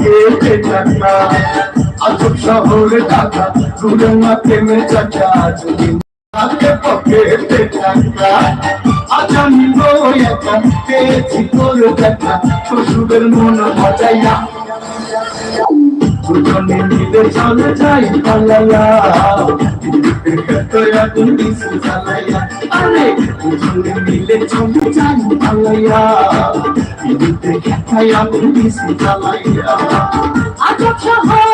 থাকে পকেটে টাকা আজব শহরে টাকা দূরে না প্রেমের চাকা যদি থাকে পকেটে টাকা আজ আমি বই একা পেয়েছি তোর দেখা শ্বশুরের মন মজাইয়া দুজনে চলে যাই পালাইয়া তুমি চালাইয়া আরে দুজনে মিলে চলে যাই পালাইয়া বিদ্যুতে খেতাইয়া তুমি চালাইয়া আজব শহর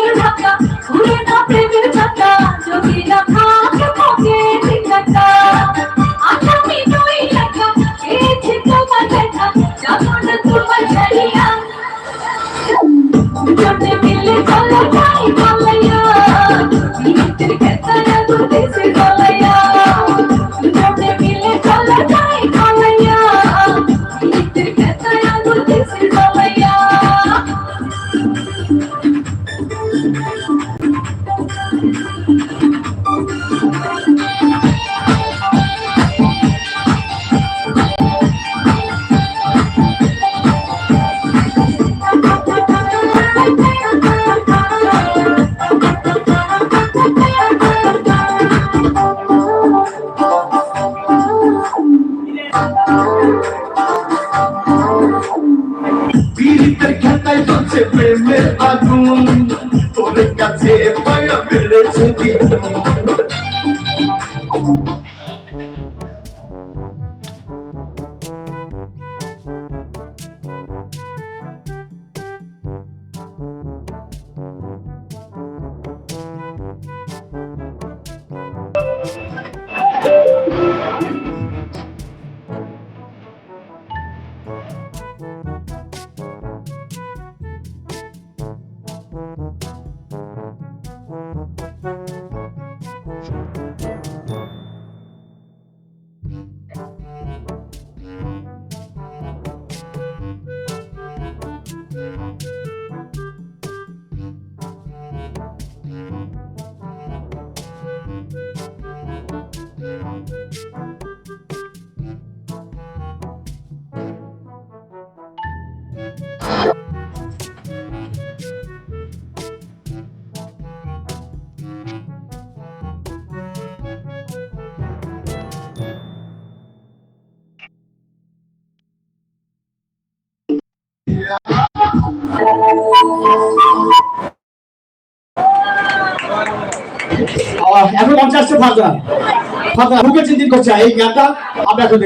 করছে এই এখন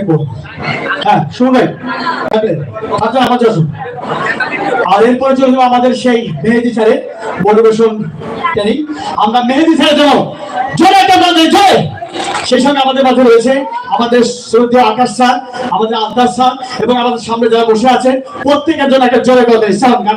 হ্যাঁ আমার আসুন। আর এরপরে চলে যাব আমাদের সেই মেহেদি স্যারের মোটিভেশন ট্রেনিং আমরা মেহেদি স্যারের জন্য জোরে একটা জয় সেই সঙ্গে আমাদের মাঝে রয়েছে আমাদের শ্রদ্ধেয় আকাশ স্যার, আমাদের আন্দাজ স্যার এবং আমাদের সামনে যারা বসে আছেন, প্রত্যেকের জন্য একটা জোরে কথা সাউন্ড গান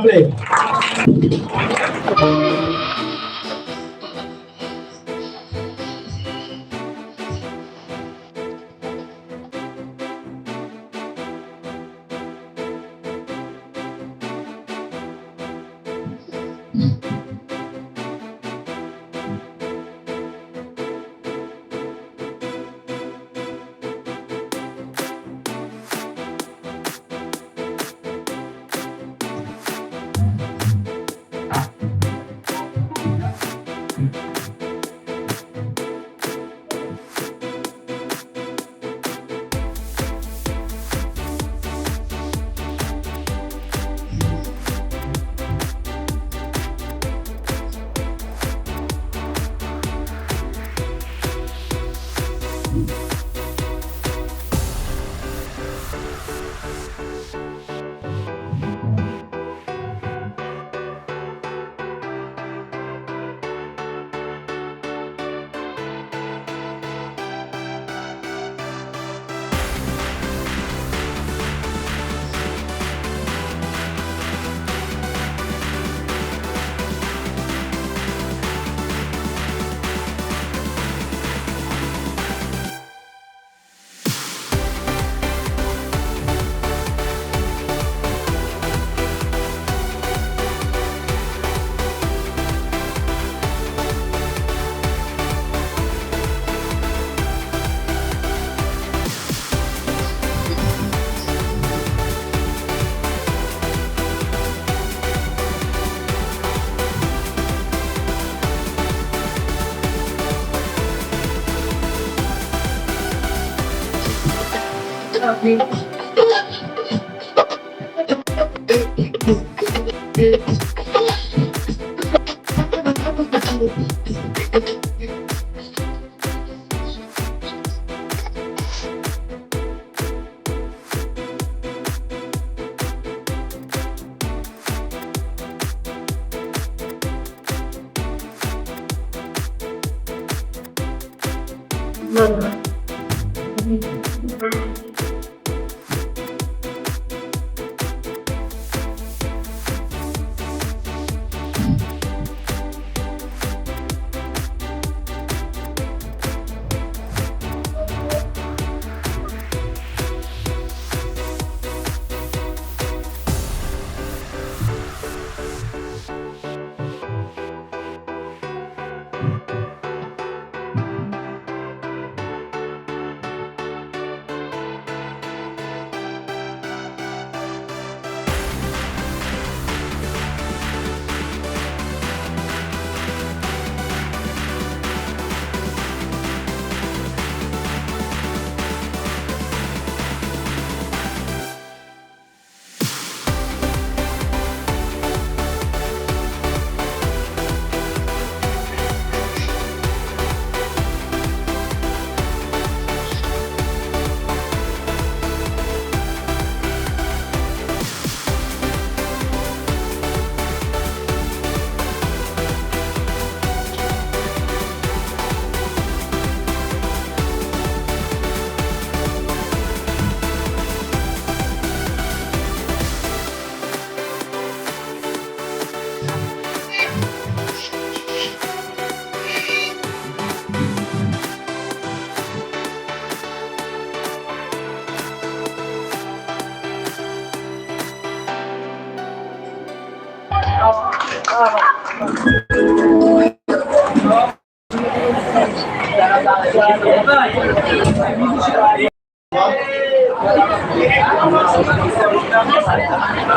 Love. me.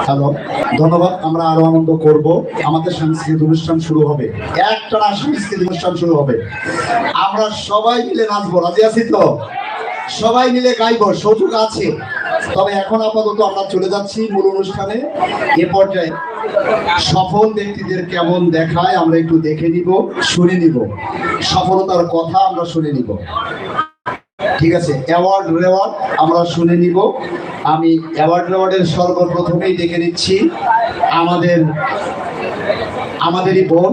হ্যালো, ধন্যবাদ, আমরা আরও আনন্দ করব। আমাদের সাংস্কৃতিক অনুষ্ঠান শুরু হবে। একটা সাংস্কৃতিক অনুষ্ঠান শুরু হবে। আমরা সবাই মিলে নাচবো, রাজি আছি তো? সবাই মিলে গাইবো, সুযোগ আছে। তবে এখন আপাতত আমরা চলে যাচ্ছি মূল অনুষ্ঠানে। এ পর্যায়ে সফল ব্যক্তিদের কেমন দেখায় আমরা একটু দেখে নিব, শুনে নিব। সফলতার কথা আমরা শুনে নিব। ঠিক আছে অ্যাওয়ার্ড রেওয়ার্ড আমরা শুনে নিব। আমি অ্যাওয়ার্ড রেওয়ার্ডের সর্বপ্রথমেই দেখে নিচ্ছি আমাদের, আমাদেরই বোন।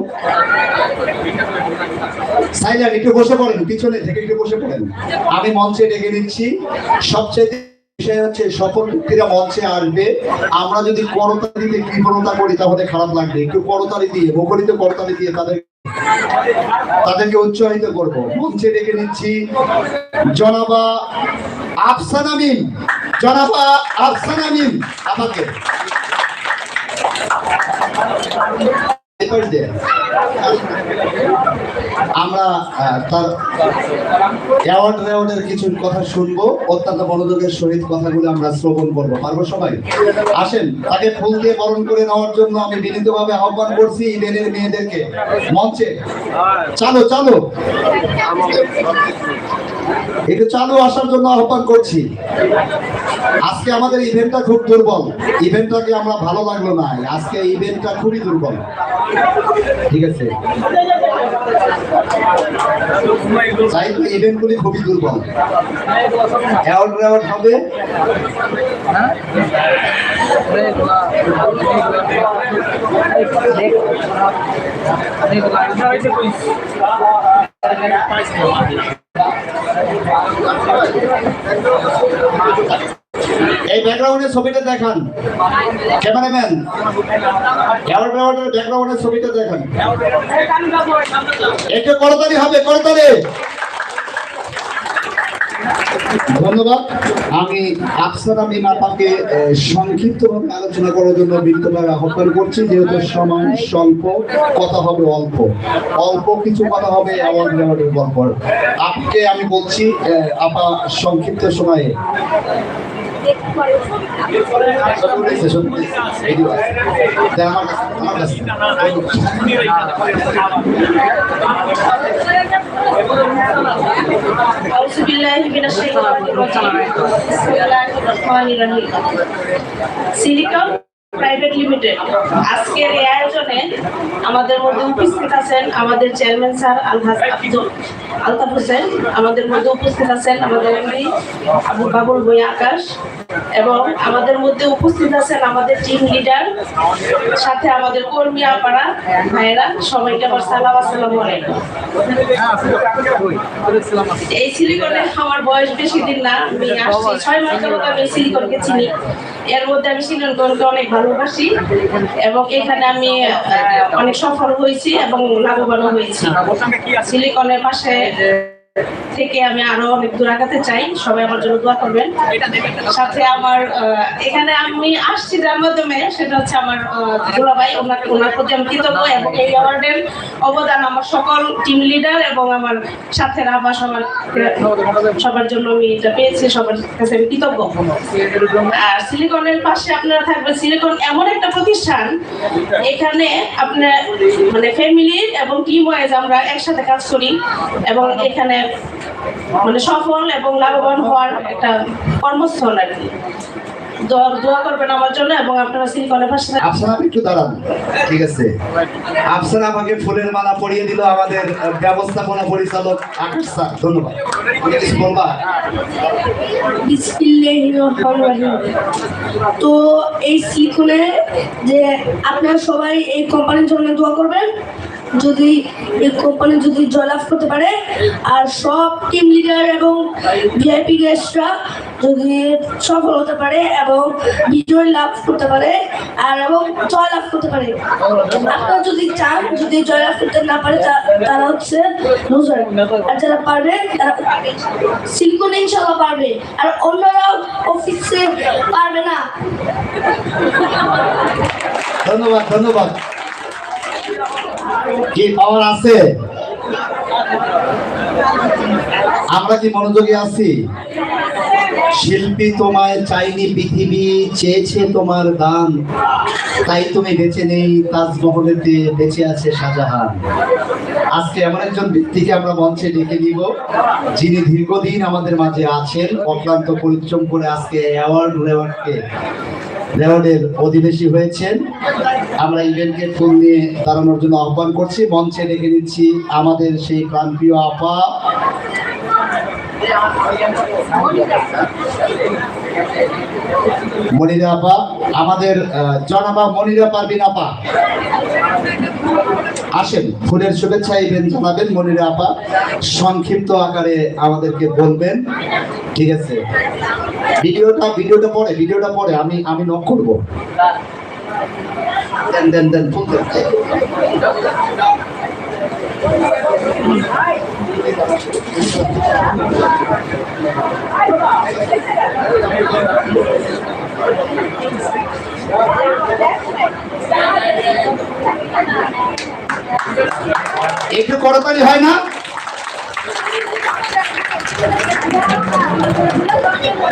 সাইলেন একটু বসে পড়েন, পিছনে থেকে একটু বসে পড়েন। আমি মঞ্চে ডেকে নিচ্ছি। সবচেয়ে বিষয় হচ্ছে সকল ব্যক্তিরা মঞ্চে আসবে। আমরা যদি করতালি দিয়ে কৃপণতা করি তাহলে খারাপ লাগবে। একটু করতালি দিয়ে মুখরিত করতালি দিয়ে তাদের তাদেরকে উৎসাহিত করব। মঞ্চে ডেকে নিচ্ছি জনাবা আফসান আমিন। জনাবা আফসান আমিন আমাকে। এবার দে। আমরা তার অ্যাওয়ার্ড রেওয়ার্ডের কিছু কথা শুনব, অত্যন্ত মনোযোগের সহিত কথাগুলো আমরা শ্রবণ করব। পারব সবাই? আসেন, তাকে ফুল দিয়ে বরণ করে নেওয়ার জন্য আমি বিনীতভাবে আহ্বান করছি ইডেনের মেয়েদেরকে। মঞ্চে। চালো চালো। একটু চালু আসার জন্য আহ্বান করছি। আজকে আমাদের ইভেন্টটা খুব দুর্বল। ইভেন্টটাকে আমরা ভালো লাগল না। আজকে ইভেন্টটা খুবই দুর্বল। ঠিক আছে? তাই তো ইভেন্টগুলি খুবই দুর্বল। অ্যাওয়ার্ড রেওয়ার্ড হবে। এই ব্যাকগ্রাউন্ডের ছবিটা দেখান। ক্যামেরাম্যান ব্যাকগ্রাউন্ডের ছবিটা দেখান। একটু করতালি হবে, করতালি। ধন্যবাদ। আমি আফসার মাতাকে সংক্ষিপ্তভাবে আলোচনা করার জন্য বিনীতভাবে আহ্বান করছি, যেহেতু সময় স্বল্প, কথা হবে অল্প। অল্প কিছু কথা হবে আপকে আমি বলছি আপা, সংক্ষিপ্ত সময়ে। সিলিকন প্রাইভেট লিমিটেড আজকের এই আয়োজনে আমাদের মধ্যে উপস্থিত আছেন আমাদের চেয়ারম্যান স্যার আলহাজ আব্দুল আলতাফ হোসেন, আমাদের মধ্যে উপস্থিত আছেন আমাদের বাবুল ভূঁইয়া আকাশ এবং আমাদের মধ্যে উপস্থিত আছেন আমাদের টিম লিডার সাথে আমাদের কর্মী আপারা, ভাইয়েরা, সবাইকে আমার সালাম, আসসালামু এই সিলিকনে আমার বয়স বেশি দিন না, আমি আসছি ছয় মাস যাবত আমি সিলিকনকে চিনি। এর মধ্যে আমি সিলিকনকে অনেক ভালোবাসি এবং এখানে আমি অনেক সফল হয়েছি এবং লাভবানও হয়েছি। সিলিকনের পাশে থেকে আমি আরও অনেক দূর আগাতে চাই। সবাই আমার জন্য দোয়া করবেন। সাথে আমার এখানে আমি আসছি যার মাধ্যমে সেটা হচ্ছে আমার দুলাভাই। ওনাকে ওনার প্রতি আমি কৃতজ্ঞ এবং এই অ্যাওয়ার্ডের অবদান আমার সকল টিম লিডার এবং আমার সাথে রাবা সবার সবার জন্য আমি এটা পেয়েছি সবার কাছে আমি কৃতজ্ঞ। আর সিলিকনের পাশে আপনারা থাকবেন। সিলিকন এমন একটা প্রতিষ্ঠান এখানে আপনার মানে ফ্যামিলির এবং টিম ওয়াইজ আমরা একসাথে কাজ করি এবং এখানে মানে সফল এবং লাভবান হওয়ার একটা কর্মস্থল আর কি। দোয়া দোয়া করবেন আমার জন্য এবং আপনারা সিলিকনের পাশে থাকবেন। আফসানা আপনি একটু দাঁড়ান। ঠিক আছে। আফসানা আমাকে ফুলের মালা পরিয়ে দিল আমাদের ব্যবস্থাপনা পরিচালক আকাশ স্যার। ধন্যবাদ। তুমি কিছু বলবা তো এই সিকুনে যে আপনারা সবাই এই কোম্পানির জন্য দোয়া করবেন। যদি এই কোম্পানি যদি জয়লাভ করতে পারে, আর সব টিম লিডার এবং ভিআইপি গেস্টরা যদি সফল হতে পারে এবং বিজয় লাভ করতে পারে, আর এবং জয় লাভ করতে পারে, আপনারা যদি চান, যদি জয় লাভ করতে না পারে তারা হচ্ছে লুজার আর যারা পারবে, তারা সিলিকন ইনশাল্লাহ পারবে। আর অন্যরা অফিসে পারবে না। ধন্যবাদ ধন্যবাদ। কি পাওয়ার আছে? আমরা কি মনোযোগী আছি? শিল্পী তোমায় চাইনি, পৃথিবী চেয়েছে তোমার দান। তাই তুমি বেঁচে নেই তাজমহলেতে বেঁচে আছে শাহজাহান। আজকে এমন একজন ব্যক্তিকে আমরা মঞ্চে ডেকে নিব, যিনি দীর্ঘদিন আমাদের মাঝে আছেন, অক্লান্ত পরিশ্রম করে আজকে অ্যাওয়ার্ড রেওয়ার্ডকে রেওয়ার্ডের অধিবেশী হয়েছেন। আমরা ইভেন্টকে ফুল নিয়ে দাঁড়ানোর জন্য আহ্বান করছি। মঞ্চে ডেকে নিচ্ছি আমাদের সেই প্রাণপ্রিয় আপা। মনিরা আমাদের জনাবা মনিরা পারবিন আসেন, ফুলের শুভেচ্ছা ইভেন্ট জানাবেন মনিরা সংক্ষিপ্ত আকারে আমাদেরকে বলবেন। ঠিক আছে। ভিডিওটা ভিডিওটা পরে ভিডিওটা পরে আমি আমি নক করব। দেন দেন দেন ফুল দেন। একটু করতালি হয় না?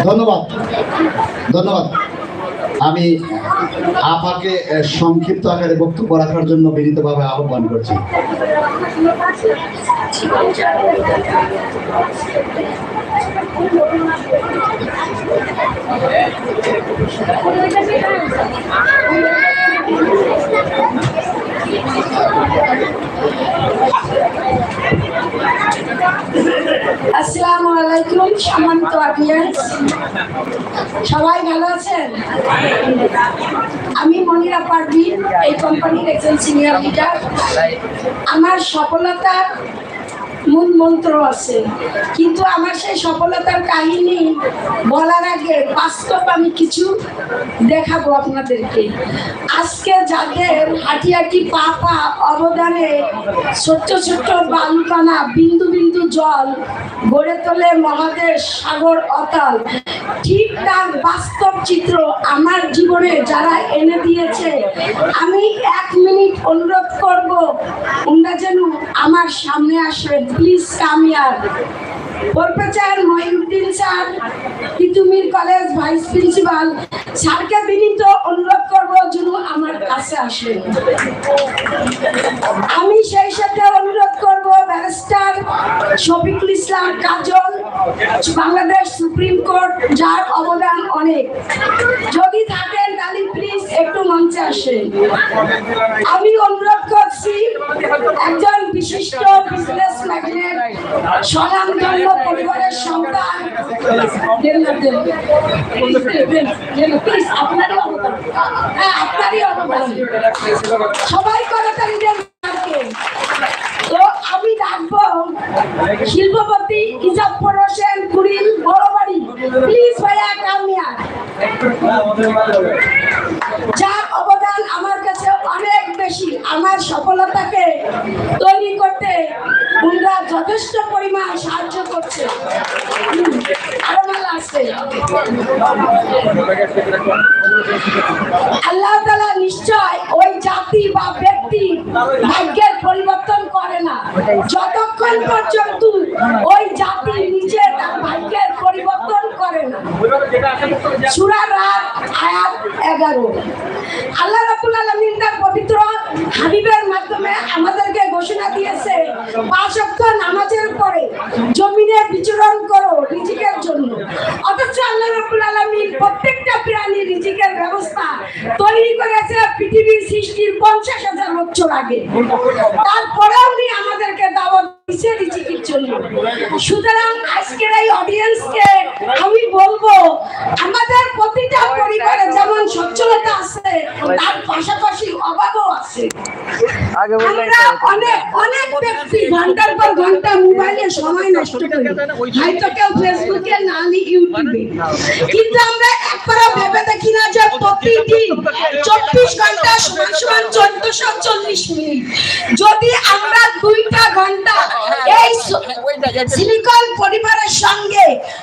ধন্যবাদ ধন্যবাদ। আমি আপাকে সংক্ষিপ্ত আকারে বক্তব্য রাখার জন্য বিনীতভাবে আহ্বান করছি। আসসালামু আলাইকুম, সম্মানিত অডিয়েন্স সবাই ভালো আছেন? আমি মনিরা পারভিন, এই কোম্পানির একজন সিনিয়র লিডার আমার সফলতার মূল মন্ত্র আছে। কিন্তু আমার সেই সফলতার কাহিনী বলার আগে বাস্তব আমি কিছু দেখাবো আপনাদেরকে। আজকে যাদের হাঁটি হাঁটি পা পা অবদানে ছোট্ট ছোট্ট বালুকানা বিন্দু বিন্দু জল গড়ে তোলে মহাদেশ সাগর অতাল, ঠিক তার বাস্তব চিত্র আমার জীবনে যারা এনে দিয়েছে, আমি এক মিনিট অনুরোধ করব ওনারা যেন আমার সামনে আসবেন please কামিয়ার। Professor Mohiuddin sir Titumir college vice principal. স্যারকে বিনীত অনুরোধ করব যেন আমার কাছে আসেন। আমি সেই সাথে অনুরোধ করব barrister Shafiqul Islam Kajal Bangladesh supreme court যার অবদান অনেক যদি থাকেন তাহলে প্লিজ একটু মঞ্চে আসেন আমি অনুরোধ করছি একজন বিশিষ্ট বিজনেস ম্যাগনেট স্বনামধন্য পরিবারের সন্তান। হ্যাঁ, আপনারই অবদান। সবাই করে দেন স্যারকে। তো আমি ডাকবো শিল্পপতি ইজাফর হোসেন কুড়িল বড় বাড়ি প্লিজ ভাইয়া কামিয়া যার অবদান আমার কাছে অনেক বেশি। আমার সফলতাকে তৈরি করতে উনরা যথেষ্ট পরিমাণ সাহায্য করছে। আল্লাহ তালা নিশ্চয় ওই জাতি বা ব্যক্তি ভাগ্যের পরিবর্তন যতক্ষণ পর্যন্ত ওই জাতি নিজে তার ভাগ্যের পরিবর্তন করে না সূরা রাত এগারো। আল্লাহ রাবুল আলমিন তার পবিত্র হাবিবের মাধ্যমে আমাদেরকে ঘোষণা দিয়েছে নামাজের পরে জমিনে বিচরণ করো রিজিকের জন্য। অথচ আল্লাহ রাব্বুল আলামিন প্রত্যেকটা প্রাণীর রিজিকের ব্যবস্থা তৈরি করেছে পৃথিবীর সৃষ্টির পঞ্চাশ হাজার বছর আগে। তারপরে উনি আমাদেরকে দাওয়াত দিচ্ছে রিজিকের জন্য সুতরাং আজকের এই অডিয়েন্সকে আমি বলব আমাদের প্রতিটা পরিবারে যেমন সচ্ছলতা আছে তার পাশাপাশি অভাবও আছে। আমরা অনেক অনেক ব্যক্তি ঘণ্টার পর ঘণ্টা মোবাইলে সময় নষ্ট করি। হয়তো কেউ ফেসবুকে নালি ইউটিউবে। কিন্তু আমরা একবারও ভেবে দেখি না যে প্রতিদিন চব্বিশ ঘণ্টা সমান সমান চোদ্দশো চল্লিশ মিনিট। যদি আমরা দুইটা ঘণ্টা এই সিলিকন পরিবারের সঙ্গে